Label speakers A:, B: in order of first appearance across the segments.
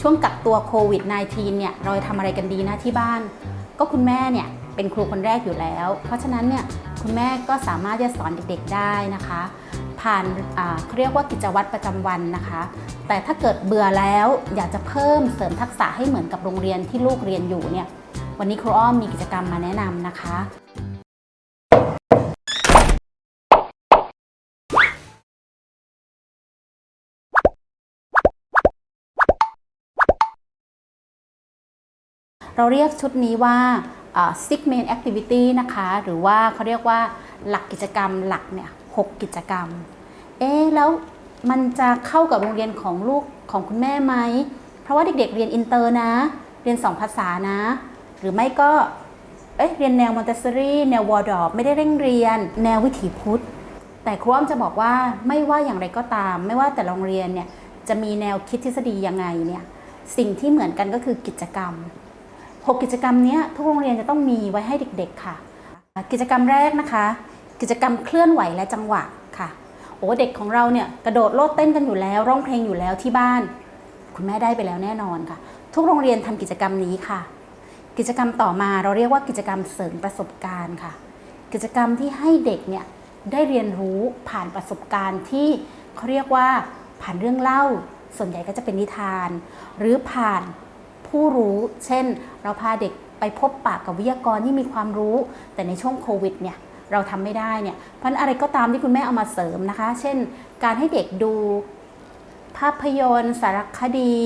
A: ช่วงกักตัวโควิด -19 เนี่ยเราจะทำอะไรกันดีนะที่บ้าน ก็คุณแม่เนี่ยเป็นครูคนแรกอยู่แล้ว เพราะฉะนั้นเนี่ยคุณแม่ก็สามารถจะสอนเด็กๆได้นะคะ ผ่านเขาเรียกว่ากิจวัตรประจำวันนะคะ แต่ถ้าเกิดเบื่อแล้วอยากจะเพิ่มเสริมทักษะให้เหมือนกับโรงเรียนที่ลูกเรียนอยู่เนี่ยวันนี้ครูอ้อมมีกิจกรรมมาแนะนำนะคะ เราเรียกชุดนี้ว่า six main activity นะคะ หรือว่าเขาเรียกว่าหลักกิจกรรมหลักเนี่ยหกกิจกรรม เอ๊แล้วมันจะเข้ากับโรงเรียนของลูกของคุณแม่ไหม เพราะว่าเด็กๆเรียนอินเตอร์นะ เรียนสองภาษานะ หรือไม่ก็เอ๊ะเรียนแนวมอนเตสซอรี่แนววอร์ดอปไม่ได้เร่งเรียน แนววิถีพุทธ แต่ครูอ้อมจะบอกว่าไม่ว่าอย่างไรก็ตาม ไม่ว่าแต่โรงเรียนเนี่ยจะมีแนวคิดทฤษฎียังไงเนี่ยสิ่งที่เหมือนกันก็คือกิจกรรม 6 กิจกรรมนี้ทุกโรงเรียนจะต้องมีไว้ให้เด็กๆค่ะ กิจกรรมแรกนะคะ กิจกรรมเคลื่อนไหวและจังหวะค่ะ โอ้เด็กของเราเนี่ยกระโดดโลดเต้นกันอยู่แล้วร้องเพลงอยู่แล้วที่บ้าน คุณแม่ได้ไปแล้วแน่นอนค่ะ ทุกโรงเรียนทำกิจกรรมนี้ค่ะ กิจกรรมต่อมาเราเรียกว่ากิจกรรมเสริมประสบการณ์ค่ะ กิจกรรมที่ให้เด็กเนี่ยได้เรียนรู้ผ่านประสบการณ์ที่เขาเรียกว่าผ่านเรื่องเล่าส่วนใหญ่ก็จะเป็นนิทาน หรือผ่าน ผู้รู้ เช่น เราพาเด็กไปพบปากกับวิทยากรที่มีความรู้ แต่ในช่วงโควิดเนี่ยเราทำไม่ได้เนี่ยเพราะฉะนั้นอะไรก็ตามที่คุณแม่เอามาเสริมนะคะ เช่น การให้เด็กดูภาพยนตร์ สารคดี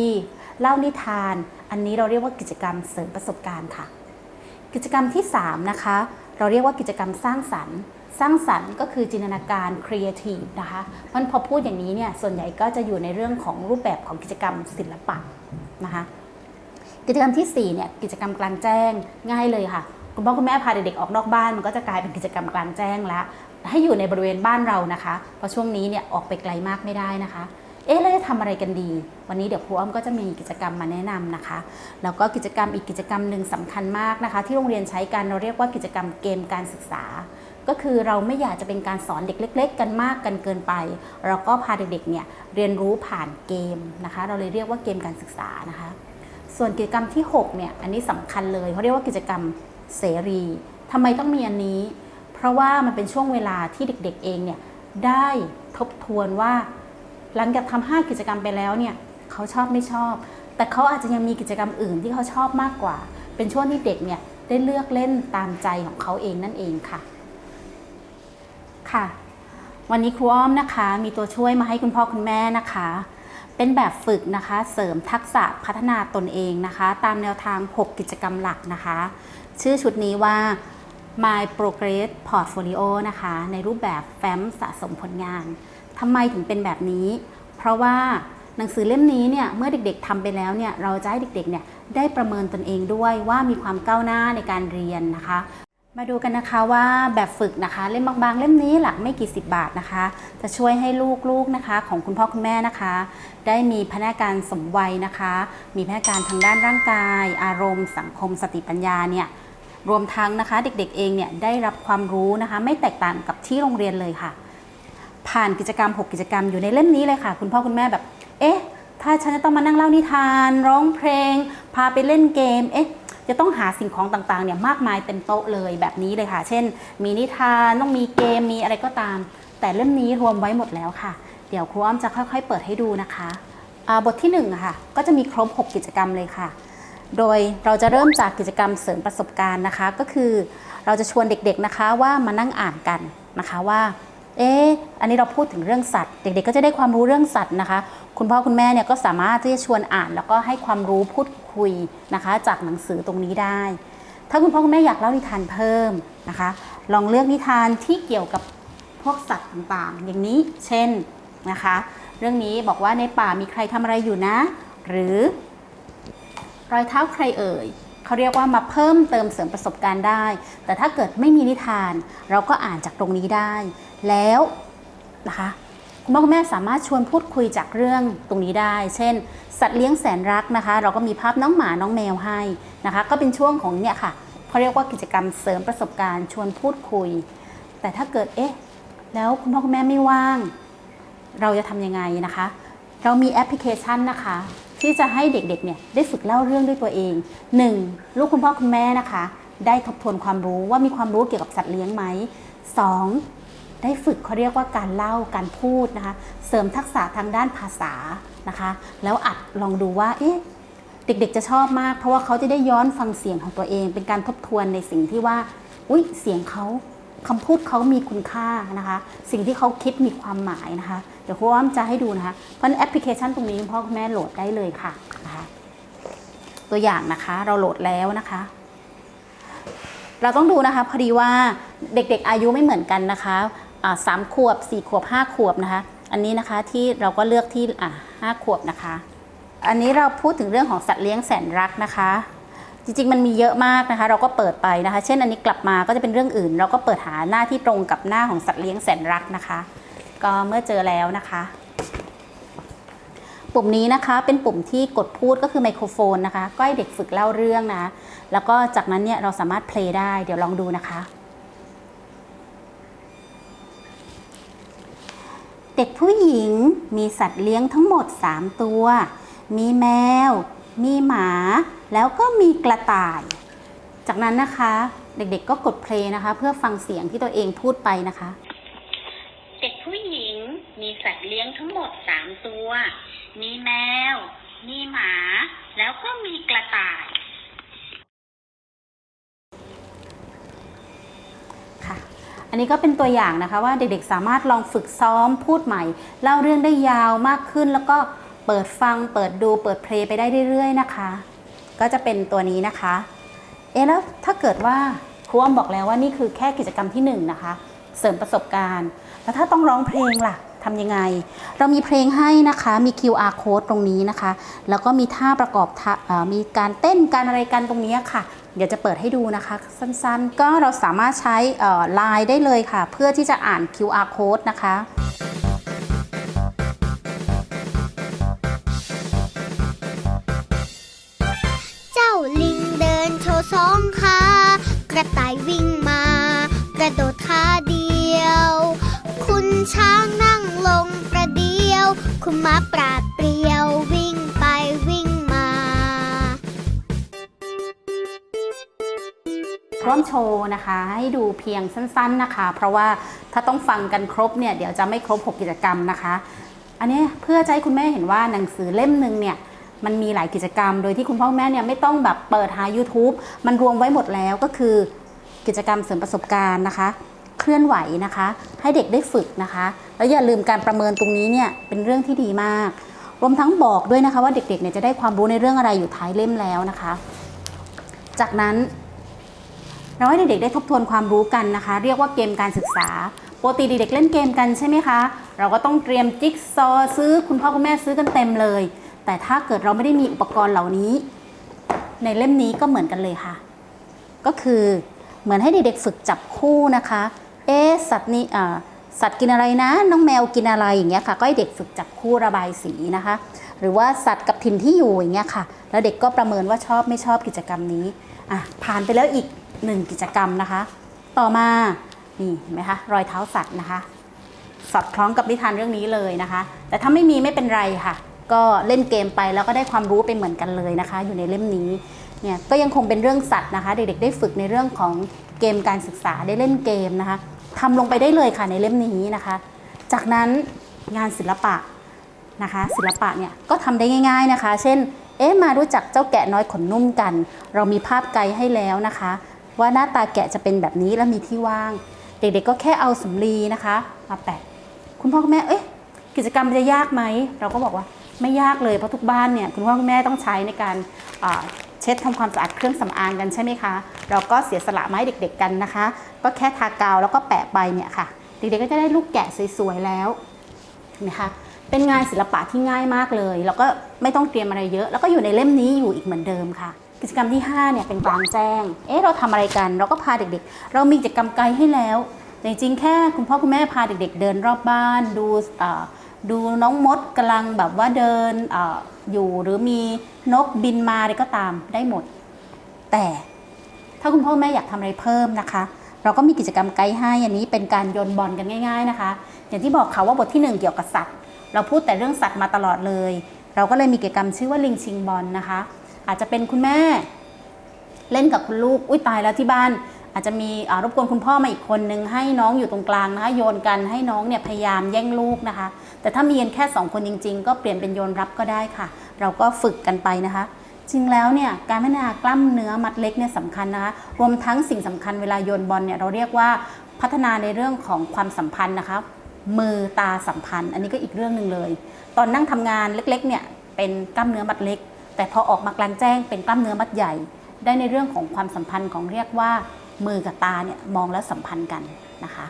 A: เล่านิทาน อันนี้เราเรียกว่ากิจกรรมเสริมประสบการณ์ค่ะ กิจกรรมที่ 3 นะคะ เราเรียกว่ากิจกรรมสร้างสรรค์ สร้างสรรค์ก็คือจินตนาการครีเอทีฟนะคะเพราะฉะนั้นพอพูดอย่างนี้เนี่ยส่วนใหญ่ก็จะอยู่ในเรื่องของรูปแบบของกิจกรรมศิลปะนะคะ กิจกรรมที่4เนี่ยกิจกรรมกลางแจ้งง่ายเลยค่ะ คุณพ่อคุณแม่พาเด็กๆออกนอกบ้านมันก็จะกลายเป็นกิจกรรมกลางแจ้งแล้วให้อยู่ในบริเวณบ้านเรานะคะ เพราะช่วงนี้เนี่ยออกไปไกลมากไม่ได้นะคะ เอ๊ะแล้วจะทำอะไรกันดี วันนี้เดี๋ยวครูอ้อมก็จะมีกิจกรรมมาแนะนำนะคะ แล้วก็กิจกรรมอีกกิจกรรมหนึ่งสำคัญมากนะคะ ที่โรงเรียนใช้กันเราเรียกว่ากิจกรรมเกมการศึกษา ก็คือเราไม่อยากจะเป็นการสอนเด็กเล็ก ๆ กันมากกันเกินไป เราก็พาเด็กๆเนี่ยเรียนรู้ผ่านเกมนะคะ เราเลยเรียกว่าเกมการศึกษานะคะ ส่วนกิจกรรมที่6เนี่ยอันนี้สำคัญเลยเขาเรียกว่ากิจกรรมเสรีทำไมต้องมีอันนี้ เพราะว่ามันเป็นช่วงเวลาที่เด็กๆเองเนี่ยได้ทบทวนว่าหลังจากทำห้ากิจกรรมไปแล้วเนี่ยเขาชอบไม่ชอบ แต่เขาอาจจะยังมีกิจกรรมอื่นที่เขาชอบมากกว่า เป็นช่วงที่เด็กเนี่ยได้เลือกเล่นตามใจของเขาเองนั่นเองค่ะ ค่ะ วันนี้ครูอ้อมนะคะ มีตัวช่วยมาให้คุณพ่อคุณแม่นะคะ เป็นแบบฝึกนะคะ เสริมทักษะพัฒนาตนเองนะคะ ตามแนวทาง 6 กิจกรรมหลักนะคะ ชื่อชุดนี้ว่า My Progress Portfolio นะคะ ในรูปแบบแฟ้มสะสมผลงานทำไมถึงเป็นแบบนี้ เพราะว่าหนังสือเล่มนี้เนี่ยเมื่อเด็กๆทำไปแล้วเนี่ยเราจะให้เด็กๆเนี่ยได้ประเมินตนเองด้วยว่ามีความก้าวหน้าในการเรียนนะคะ มาดูกันนะคะว่าแบบฝึกนะคะเล่มบางๆ เล่มนี้หลักไม่กี่สิบบาทนะคะ จะช่วยให้ลูกๆนะคะ ของคุณพ่อคุณแม่นะคะ ได้มีพัฒนาการสมวัยนะคะ มีพัฒนาการทางด้านร่างกาย อารมณ์ สังคม สติปัญญาเนี่ยรวมทั้งนะคะ เด็กๆเองเนี่ยได้รับความรู้นะคะ ไม่แตกต่างกับที่โรงเรียนเลยค่ะ ผ่านกิจกรรม 6 กิจกรรมอยู่ในเล่มนี้เลยค่ะ คุณพ่อคุณแม่แบบ เอ๊ะ ถ้าฉันจะต้องมานั่งเล่านิทาน ร้องเพลง พาไปเล่นเกมเอ๊ะ จะต้องหาสิ่งของต่างๆเนี่ยมากมายเต็มโต๊ะเลยแบบนี้เลยค่ะ เช่น มีนิทานต้องมีเกมมีอะไรก็ตาม แต่เล่มนี้รวมไว้หมดแล้วค่ะ เดี๋ยวครูอ้อมจะค่อย ๆ เปิดให้ดูนะคะอ่าบทที่1ค่ะก็จะมีครบ 6 กิจกรรมเลยค่ะ โดยเราจะเริ่มจากกิจกรรมเสริมประสบการณ์นะคะ ก็คือเราจะชวนเด็กๆนะคะว่ามานั่งอ่านกันนะคะว่าเอ๊ะอันนี้เราพูดถึงเรื่องสัตว์ เด็กๆก็จะได้ความรู้เรื่องสัตว์นะคะ คุณพ่อคุณแม่เนี่ยก็สามารถที่จะชวนอ่าน แล้วก็ให้ความรู้พูดคุยนะคะ จากหนังสือตรงนี้ได้ ถ้าคุณพ่อคุณแม่อยากเล่านิทานเพิ่มนะคะ ลองเลือกนิทานที่เกี่ยวกับพวกสัตว์ต่างๆ อย่างนี้เช่นนะคะ เรื่องนี้บอกว่าในป่ามีใครทำอะไรอยู่นะ หรือ รอยเท้าใครเอ่ยเขาเรียกว่ามาเพิ่มเติมเสริมประสบการณ์ได้ แต่ถ้าเกิดไม่มีนิทาน เราก็อ่านจากตรงนี้ได้ แล้วนะคะ คุณพ่อคุณแม่สามารถชวนพูดคุยจากเรื่องตรงนี้ได้ เช่น สัตว์เลี้ยงแสนรักนะคะ เราก็มีภาพน้องหมาน้องแมวให้นะคะ ก็เป็นช่วงของเนี่ยค่ะเขาเรียกว่ากิจกรรมเสริมประสบการณ์ชวนพูดคุย แต่ถ้าเกิดเอ๊ะแล้วคุณพ่อคุณแม่ไม่ว่าง เราจะทำยังไงนะคะ เรามีแอปพลิเคชันนะคะ ที่จะให้เด็กๆเนี่ยได้ฝึกเล่าเรื่องด้วยตัวเอง 1. ลูกคุณพ่อคุณแม่นะคะ ได้ทบทวนความรู้ว่ามีความรู้เกี่ยวกับสัตว์เลี้ยงไหม 2. ได้ฝึกเขาเรียกว่าการเล่าการพูดนะคะ เสริมทักษะทางด้านภาษานะคะ แล้วอัดลองดูว่าเอ๊ะเด็กๆจะชอบมาก เพราะว่าเขาจะได้ย้อนฟังเสียงของตัวเอง เป็นการทบทวนในสิ่งที่ว่าอุ้ยเสียงเขาคำพูดเขามีคุณค่านะคะ สิ่งที่เขาคิดมีความหมายนะคะ เดี๋ยวครูอ้อมจะให้ดูนะคะเพราะแอปพลิเคชันตรงนี้พ่อแม่โหลดได้เลยค่ะนะคะ ตัวอย่างนะคะเราโหลดแล้วนะคะ เราต้องดูนะคะพอดีว่าเด็กๆอายุไม่เหมือนกันนะคะ สามขวบสี่ขวบห้าขวบนะคะ อันนี้นะคะที่เราก็เลือกที่ห้าขวบนะคะ อันนี้เราพูดถึงเรื่องของสัตว์เลี้ยงแสนรักนะคะ จริงๆมันมีเยอะมากนะคะ เราก็เปิดไปนะคะ เช่นอันนี้กลับมาก็จะเป็นเรื่องอื่น เราก็เปิดหาหน้าที่ตรงกับหน้าของสัตว์เลี้ยงแสนรักนะคะ ก็เมื่อเจอแล้วนะคะปุ่มนี้นะคะเป็นปุ่มที่กดพูดก็คือไมโครโฟนนะคะ ก็ให้เด็กฝึกเล่าเรื่องนะ แล้วก็จากนั้นเนี่ยเราสามารถเพลย์ได้ เดี๋ยวลองดูนะคะ เด็กผู้หญิงมีสัตว์เลี้ยงทั้งหมด 3 ตัว มีแมว มีหมา แล้วก็มีกระต่าย จากนั้นนะคะ เด็กๆก็กดเพลย์นะคะ เพื่อฟังเสียงที่ตัวเองพูดไปนะคะ
B: เด็กผู้หญิงมีสัตว์เลี้ยงทั้งหมดสามตัว มีแมว มีหมา แล้วก็มีกระต่าย
A: ค่ะ อันนี้ก็เป็นตัวอย่างนะคะว่าเด็กๆ สามารถลองฝึกซ้อมพูดใหม่ เล่าเรื่องได้ยาวมากขึ้น แล้วก็เปิดฟัง เปิดดูเปิดเพลงไปได้เรื่อยๆนะคะ ก็จะเป็นตัวนี้นะคะ เอ๊แล้วถ้าเกิดว่าครูอ้อมบอกแล้วว่านี่คือแค่กิจกรรมที่หนึ่งนะคะ เสริมประสบการณ์ แล้วถ้าต้องร้องเพลงล่ะ ทำยังไง เรามีเพลงให้นะคะมี QR code ตรงนี้นะคะ แล้วก็มีท่าประกอบอมีการเต้นการอะไรกันตรงนี้ค่ะ เดี๋ยวจะเปิดให้ดูนะคะ สั้นๆ ก็เราสามารถใช้ไลน์ได้เลยค่ะ เพื่อที่จะอ่าน QR code นะคะ
C: เจ้าลิงเดินโชว์สองขากระต่ายวิ่งมา กระโดดขาเดียว คุณช้าง คุณม้าปราดเปรียววิ่งไปวิ่งมา
A: ร่วมโชว์นะคะ ให้ดูเพียงสั้นๆนะคะ เพราะว่าถ้าต้องฟังกันครบเนี่ยเดี๋ยวจะไม่ครบ 6 กิจกรรมนะคะ อันนี้เพื่อจะให้คุณแม่เห็นว่าหนังสือเล่มหนึ่งเนี่ยมันมีหลายกิจกรรม โดยที่คุณพ่อแม่เนี่ยไม่ต้องแบบเปิดหา YouTube มันรวมไว้หมดแล้วก็คือกิจกรรมเสริมประสบการณ์นะคะ เคลื่อนไหวนะคะ ให้เด็กได้ฝึกนะคะ แล้วอย่าลืมการประเมินตรงนี้เนี่ยเป็นเรื่องที่ดีมาก รวมทั้งบอกด้วยนะคะว่าเด็กๆเนี่ยจะได้ความรู้ในเรื่องอะไรอยู่ท้ายเล่มแล้วนะคะ จากนั้นเราให้เด็กๆได้ทบทวนความรู้กันนะคะ เรียกว่าเกมการศึกษาปกติเด็กๆเล่นเกมกันใช่ไหมคะ เราก็ต้องเตรียมจิ๊กซอว์ซื้อคุณพ่อคุณแม่ซื้อกันเต็มเลย แต่ถ้าเกิดเราไม่ได้มีอุปกรณ์เหล่านี้ ในเล่มนี้ก็เหมือนกันเลยค่ะ ก็คือเหมือนให้เด็กๆฝึกจับคู่นะคะ เอ๊สัตว์นี้อ่สัตว์กินอะไรนะ น้องแมวกินอะไรอย่างเงี้ยค่ะ ก็ให้เด็กฝึกจับคู่ระบายสีนะคะ หรือว่าสัตว์กับถิ่นที่อยู่อย่างเงี้ยค่ะ แล้วเด็กก็ประเมินว่าชอบไม่ชอบกิจกรรมนี้อะผ่านไปแล้วอีกหนึ่งกิจกรรมนะคะ ต่อมานี่เห็นไหมคะรอยเท้าสัตว์นะคะ สอดคล้องกับนิทานเรื่องนี้เลยนะคะ แต่ถ้าไม่มีไม่เป็นไรค่ะ ก็เล่นเกมไปแล้วก็ได้ความรู้ไปเหมือนกันเลยนะคะ อยู่ในเล่มนี้เนี่ยก็ยังคงเป็นเรื่องสัตว์นะคะ เด็กๆได้ฝึกในเรื่องของ เกมการศึกษาได้เล่นเกมนะคะทำลงไปได้เลยค่ะในเล่มนี้นะคะ จากนั้นงานศิลปะนะคะ ศิลปะเนี่ยก็ทำได้ง่าย ๆนะคะ เช่นเอ๊ะมารู้จักเจ้าแกะน้อยขนนุ่มกัน เรามีภาพไกด์ให้แล้วนะคะ ว่าหน้าตาแกะจะเป็นแบบนี้แล้วมีที่ว่าง เด็กๆก็แค่เอาสำลีนะคะ มาแปะ คุณพ่อคุณแม่เอ๊ะกิจกรรมมันจะยากไหมเราก็บอกว่าไม่ยากเลยเพราะทุกบ้านเนี่ยคุณพ่อคุณแม่ต้องใช้ในการ เช็ดทำความสะอาดเครื่องสำอางกันใช่ไหมคะ เราก็เสียสละมาให้เด็กๆกันนะคะ ก็แค่ทากาวแล้วก็แปะไปเนี่ยค่ะ เด็กๆก็จะได้ลูกแกะสวยๆแล้วเห็นไหมคะเป็นงานศิลปะที่ง่ายมากเลย แล้วก็ไม่ต้องเตรียมอะไรเยอะ แล้วก็อยู่ในเล่มนี้อยู่อีกเหมือนเดิมค่ะ กิจกรรมที่5เนี่ยเป็นกลางแจ้ง เอ๊ะเราทำอะไรกัน เราก็พาเด็กๆ เรามีกิจกรรมไกด์ให้แล้วแต่จริงๆแค่คุณพ่อคุณแม่พาเด็กๆ เดินรอบบ้านดูอ่อ ดูน้องมดกำลังแบบว่าเดินออยู่หรือมีนกบินมาอะไรก็ตามได้หมด แต่ถ้าคุณพ่อแม่อยากทำอะไรเพิ่มนะคะ เราก็มีกิจกรรมไกด์ให้อันนี้เป็นการโยนบอลกันง่าย ๆนะคะ อย่างที่บอกค่ะว่าบทที่หนึ่งเกี่ยวกับสัตว์ เราพูดแต่เรื่องสัตว์มาตลอดเลย เราก็เลยมีกิจกรรมชื่อว่าลิงชิงบอลนะคะ อาจจะเป็นคุณแม่เล่นกับคุณลูกอุ้ยตายแล้วที่บ้าน อาจจะมีรบกวนคุณพ่อมาอีกคนนึงให้น้องอยู่ตรงกลางนะคะโยนกันให้น้องเนี่ยพยายามแย่งลูกนะคะ แต่ถ้ามีกันแค่สองคนจริง ๆ ก็เปลี่ยนเป็นโยนรับก็ได้ค่ะ เราก็ฝึกกันไปนะคะ จริงแล้วเนี่ยการพัฒนากล้ามเนื้อมัดเล็กเนี่ยสำคัญนะคะรวมทั้งสิ่งสำคัญเวลาโยนบอลเนี่ยเราเรียกว่าพัฒนาในเรื่องของความสัมพันธ์นะคะมือตาสัมพันธ์ อันนี้ก็อีกเรื่องหนึ่งเลย ตอนนั่งทำงานเล็กๆเนี่ยเป็นกล้ามเนื้อมัดเล็ก แต่พอออกมากลางแจ้งเป็นกล้ามเนื้อมัดใหญ่ได้ในเรื่องของความสัมพันธ์ของเรียกว่า มือกับตาเนี่ยมองแล้วสัมพันธ์กันนะคะ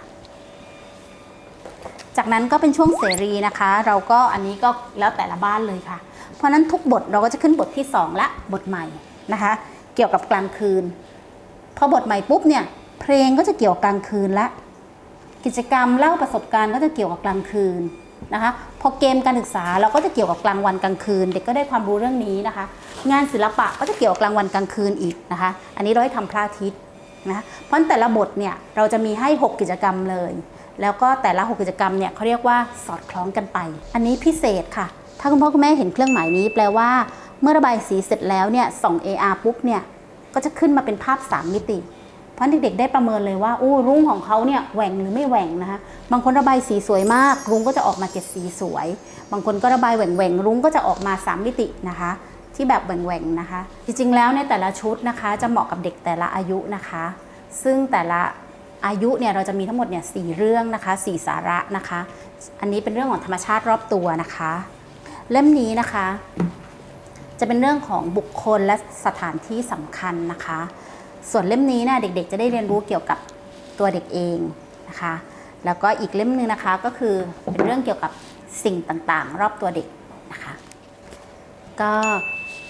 A: จากนั้นก็เป็นช่วงเสรีนะคะ เราก็อันนี้ก็แล้วแต่ละบ้านเลยค่ะ เพราะนั้นทุกบทเราก็จะขึ้นบทที่ 2 ละบทใหม่นะคะ เกี่ยวกับกลางคืนพอบทใหม่ปุ๊บเนี่ยเพลงก็จะเกี่ยวกับกลางคืนละกิจกรรมเล่าประสบการณ์ก็จะเกี่ยวกับกลางคืนนะคะพอเกมการศึกษาเราก็จะเกี่ยวกับกลางวันกลางคืน เด็กก็ได้ความรู้เรื่องนี้นะคะ งานศิลปะก็จะเกี่ยวกับกลางวันกลางคืนอีกนะคะ อันนี้เราให้ทำพระอาทิตย์ นะเพราะแต่ละบทเนี่ยเราจะมีให้ 6 กิจกรรมเลย แล้วก็แต่ละ 6 กิจกรรมเนี่ยเขาเรียกว่าสอดคล้องกันไป อันนี้พิเศษค่ะ ถ้าคุณพ่อคุณแม่เห็นเครื่องหมายนี้แปลว่า เมื่อระบายสีเสร็จแล้วเนี่ยส่อง AR ปุ๊บเนี่ยก็จะขึ้นมาเป็นภาพ 3 มิติ เพราะเด็กๆได้ประเมินเลยว่าอู้รุ้งของเขาเนี่ยแหว่งหรือไม่แหว่งนะคะบางคนระบายสีสวยมาก รุ้งก็จะออกมาเจ็ดสีสวย บางคนก็ระบายแหว่งแหว่งๆรุ้งก็จะออกมาสามมิตินะคะ ที่แบบแหว่งๆนะคะ จริงๆแล้วในแต่ละชุดนะคะ จะเหมาะกับเด็กแต่ละอายุนะคะ ซึ่งแต่ละอายุเนี่ยเราจะมีทั้งหมดเนี่ยสี่เรื่องนะคะสี่สาระนะคะ อันนี้เป็นเรื่องของธรรมชาติรอบตัวนะคะ เล่มนี้นะคะ จะเป็นเรื่องของบุคคลและสถานที่สำคัญนะคะ ส่วนเล่มนี้เนี่ยเด็ก ๆ จะได้เรียนรู้เกี่ยวกับตัวเด็กเองนะคะ แล้วก็อีกเล่มหนึงนะคะก็คือเป็นเรื่องเกี่ยวกับสิ่งต่างๆ รอบตัวเด็กนะคะ ก็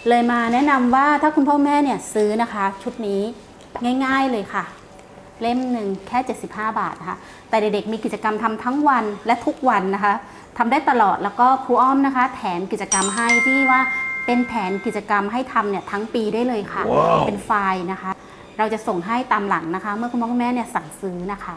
A: เลยมาแนะนำว่าถ้าคุณพ่อแม่เนี่ยซื้อนะคะ ชุดนี้ง่ายๆเลยค่ะ เล่มหนึ่งแค่ 75 บาทนะคะ แต่เด็กๆมีกิจกรรมทำทั้งวันและทุกวันนะคะทำได้ตลอดแล้วก็ครูอ้อมนะคะ แถมกิจกรรมให้ที่ว่าเป็นแผนกิจกรรมให้ทำเนี่ยทั้งปีได้เลยค่ะเป็นไฟล์นะคะ เราจะส่งให้ตามหลังนะคะ เมื่อคุณพ่อคุณแม่เนี่ยสั่งซื้อนะคะ